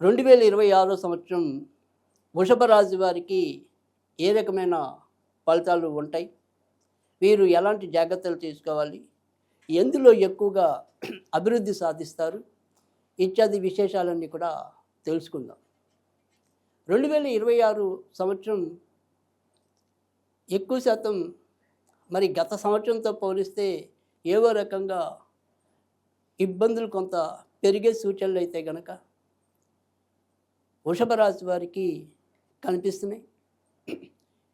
రెండు వేల ఇరవై ఆరో సంవత్సరం వృషభ రాశి వారికి ఏ రకమైన ఫలితాలు ఉంటాయి? వీరు ఎలాంటి జాగ్రత్తలు తీసుకోవాలి? ఎందులో ఎక్కువగా అభివృద్ధి సాధిస్తారు? ఇత్యాది విశేషాలన్నీ కూడా తెలుసుకుందాం. రెండు వేల ఇరవై ఆరు సంవత్సరం ఎక్కువ శాతం మరి గత సంవత్సరంతో పోలిస్తే ఏవో రకంగా ఇబ్బందులు కొంత పెరిగే సూచనలు అయితే కనుక వృషభ రాశి వారికి కనిపిస్తున్నాయి.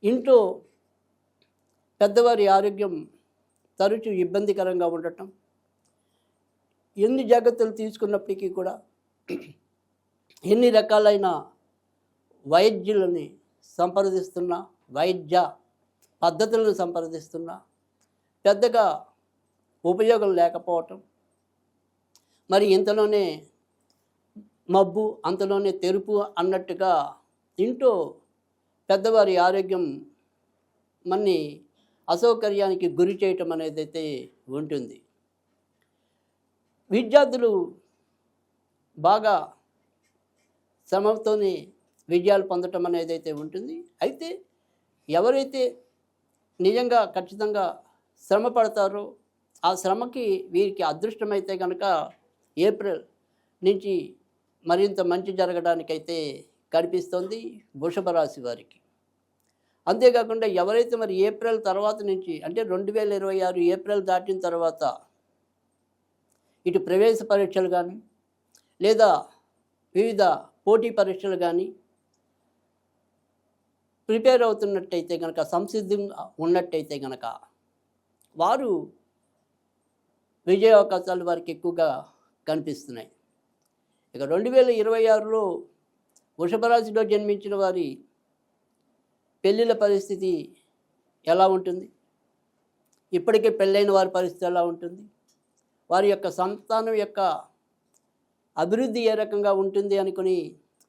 ఇంట్లో పెద్దవారి ఆరోగ్యం తరచు ఇబ్బందికరంగా ఉండటం ఎన్ని జాగ్రత్తలు తీసుకున్నప్పటికీ కూడా ఎన్ని రకాలైన వైద్యులని సంప్రదిస్తున్నా వైద్య పద్ధతులను సంప్రదిస్తున్నా పెద్దగా ఉపయోగం లేకపోవటం మరి ఇంతలోనే మబ్బు అంతలోనే తెరుపు అన్నట్టుగా తింటూ పెద్దవారి ఆరోగ్యం మన్ని అసౌకర్యానికి గురి చేయటం అనేది అయితే ఉంటుంది. విద్యార్థులు బాగా శ్రమతోనే విజయాలు పొందటం అనేది అయితే ఉంటుంది. అయితే ఎవరైతే నిజంగా ఖచ్చితంగా శ్రమ పడతారో ఆ శ్రమకి వీరికి అదృష్టమైతే కనుక ఏప్రిల్ నుంచి మరింత మంచి జరగడానికైతే కనిపిస్తుంది వృషభ రాశి వారికి. అంతేకాకుండా ఎవరైతే మరి ఏప్రిల్ తర్వాత నుంచి అంటే రెండు వేల ఇరవై ఆరు ఏప్రిల్ దాటిన తర్వాత ఇటు ప్రవేశ పరీక్షలు కానీ లేదా వివిధ పోటీ పరీక్షలు కానీ ప్రిపేర్ అవుతున్నట్టయితే కనుక సంసిద్ధంగా ఉన్నట్టయితే కనుక వారు విజయ అవకాశాలు వారికి ఎక్కువగా కనిపిస్తున్నాయి. ఇక రెండు వేల ఇరవై ఆరులో వృషభరాశిలో జన్మించిన వారి పెళ్ళిళ్ళ పరిస్థితి ఎలా ఉంటుంది? ఇప్పటికే పెళ్ళైన వారి పరిస్థితి ఎలా ఉంటుంది? వారి యొక్క సంతానం యొక్క అభివృద్ధి ఏ రకంగా ఉంటుంది అనుకుని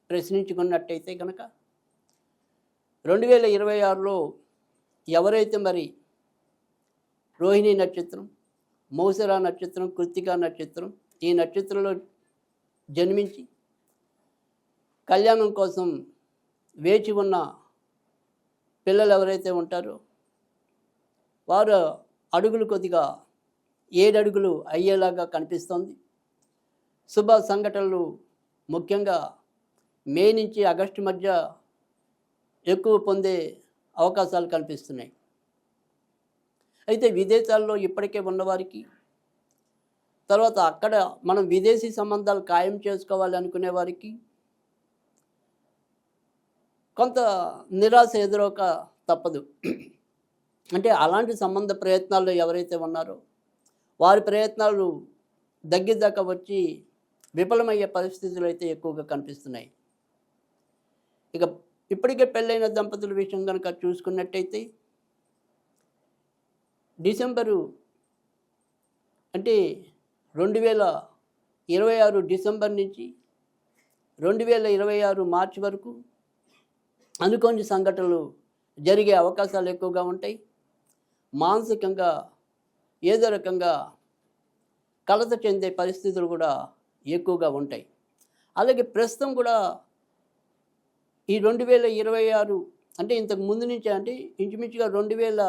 ప్రశ్నించుకున్నట్టయితే కనుక రెండు వేల ఇరవై ఆరులో ఎవరైతే మరి రోహిణి నక్షత్రం మౌసరా నక్షత్రం కృత్తికా నక్షత్రం ఈ నక్షత్రంలో జన్మించి కళ్యాణం కోసం వేచి ఉన్న పిల్లలు ఎవరైతే ఉంటారో వారు అడుగులు కొద్దిగా ఏడు అడుగులు అయ్యేలాగా కనిపిస్తోంది. శుభ సంఘటనలు ముఖ్యంగా మే నుంచి ఆగస్టు మధ్య ఎక్కువ పొందే అవకాశాలు కనిపిస్తున్నాయి. అయితే విదేశాల్లో ఇప్పటికే ఉన్నవారికి తర్వాత అక్కడ మనం విదేశీ సంబంధాలు ఖాయం చేసుకోవాలి అనుకునే వారికి కొంత నిరాశ ఎదురొక తప్పదు. అంటే అలాంటి సంబంధ ప్రయత్నాల్లో ఎవరైతే ఉన్నారో వారి ప్రయత్నాలు దగ్గరదాకా వచ్చి విఫలమయ్యే పరిస్థితులు అయితే ఎక్కువగా కనిపిస్తున్నాయి. ఇక ఇప్పటికే పెళ్ళైన దంపతుల విషయం కనుక చూసుకున్నట్టయితే డిసెంబరు అంటే రెండు వేల ఇరవై ఆరు డిసెంబర్ నుంచి రెండు వేల ఇరవై ఆరు మార్చి వరకు అనుకోని సంఘటనలు జరిగే అవకాశాలు ఎక్కువగా ఉంటాయి. మానసికంగా ఏదో రకంగా కలత చెందే పరిస్థితులు కూడా ఎక్కువగా ఉంటాయి. అలాగే ప్రస్తుతం కూడా ఈ రెండు వేల ఇరవై ఆరు అంటే ఇంతకు ముందు నుంచి అంటే ఇంచుమించుగా రెండు వేల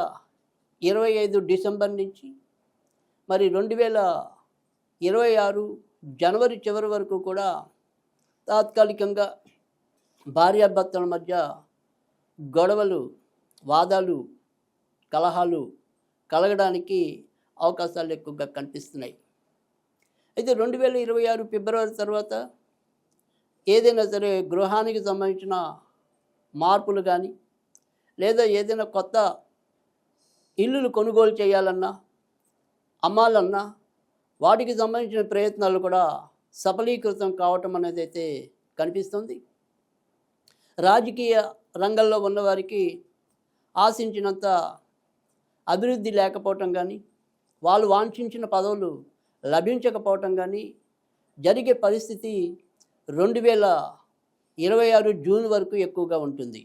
ఇరవై ఐదు డిసెంబర్ నుంచి మరి రెండు వేల ఇరవై ఆరు జనవరి చివరి వరకు కూడా తాత్కాలికంగా భార్యాభర్తల మధ్య గొడవలు వాదాలు కలహాలు కలగడానికి అవకాశాలు ఎక్కువగా కనిపిస్తున్నాయి. అయితే రెండు వేల ఇరవై ఆరు ఫిబ్రవరి తర్వాత ఏదైనా సరే గృహానికి సంబంధించిన మార్పులు కానీ లేదా ఏదైనా కొత్త ఇల్లులు కొనుగోలు చేయాలన్నా అమ్మాలన్నా వాటికి సంబంధించిన ప్రయత్నాలు కూడా సఫలీకృతం కావటం అనేది అయితే కనిపిస్తుంది. రాజకీయ రంగంలో ఉన్నవారికి ఆశించినంత అభివృద్ధి లేకపోవటం కానీ వాళ్ళు వాంఛించిన పదవులు లభించకపోవటం కానీ జరిగే పరిస్థితి రెండు వేల ఇరవై ఆరు జూన్ వరకు ఎక్కువగా ఉంటుంది.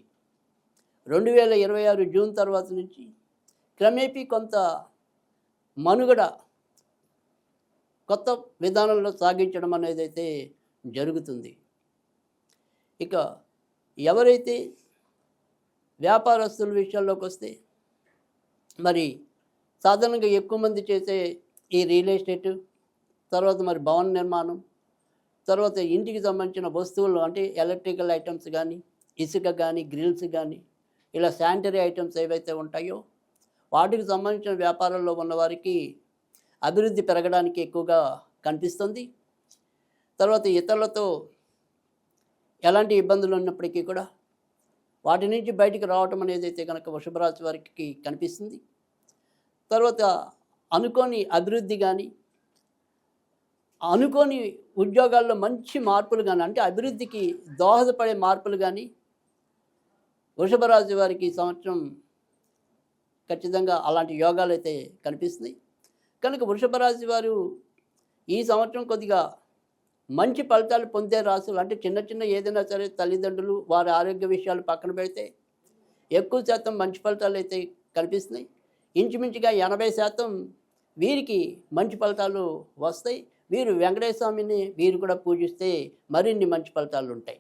రెండు వేల ఇరవై ఆరు జూన్ తర్వాత నుంచి క్రమేపీ కొంత మనుగడ కొత్త విధానంలో సాగించడం అనేది అయితే జరుగుతుంది. ఇక ఎవరైతే వ్యాపారస్తుల విషయాల్లోకి వస్తే మరి సాధారణంగా ఎక్కువ మంది చేసే ఈ రియల్ ఎస్టేట్ తర్వాత మరి భవన నిర్మాణం తర్వాత ఇంటికి సంబంధించిన వస్తువులు అంటే ఎలక్ట్రికల్ ఐటమ్స్ కానీ ఇసుక కానీ గ్రిల్స్ కానీ ఇలా శానిటరీ ఐటమ్స్ ఏవైతే ఉంటాయో వాటికి సంబంధించిన వ్యాపారంలో ఉన్నవారికి అభివృద్ధి పెరగడానికి ఎక్కువగా కనిపిస్తుంది. తర్వాత ఇతరులతో ఎలాంటి ఇబ్బందులు ఉన్నప్పటికీ కూడా వాటి నుంచి బయటికి రావటం అనేది అయితే కనుక వృషభరాశి వారికి కనిపిస్తుంది. తర్వాత అనుకోని అభివృద్ధి కానీ అనుకోని ఉద్యోగాల్లో మంచి మార్పులు కానీ అంటే అభివృద్ధికి దోహదపడే మార్పులు కానీ వృషభరాశి వారికి ఈ సంవత్సరం ఖచ్చితంగా అలాంటి యోగాలు అయితే కనిపిస్తున్నాయి. కనుక వృషభ రాశి వారు ఈ సంవత్సరం కొద్దిగా మంచి ఫలితాలు పొందే రాశులు అంటే చిన్న చిన్న ఏదైనా సరే తల్లిదండ్రులు వారి ఆరోగ్య విషయాలు పక్కన పెడితే ఎక్కువ శాతం మంచి ఫలితాలు అయితే కనిపిస్తున్నాయి. ఇంచుమించుగా ఎనభై శాతం వీరికి మంచి ఫలితాలు వస్తాయి. వీరు వెంకటేశ్వర స్వామిని వీరు కూడా పూజిస్తే మరిన్ని మంచి ఫలితాలు ఉంటాయి.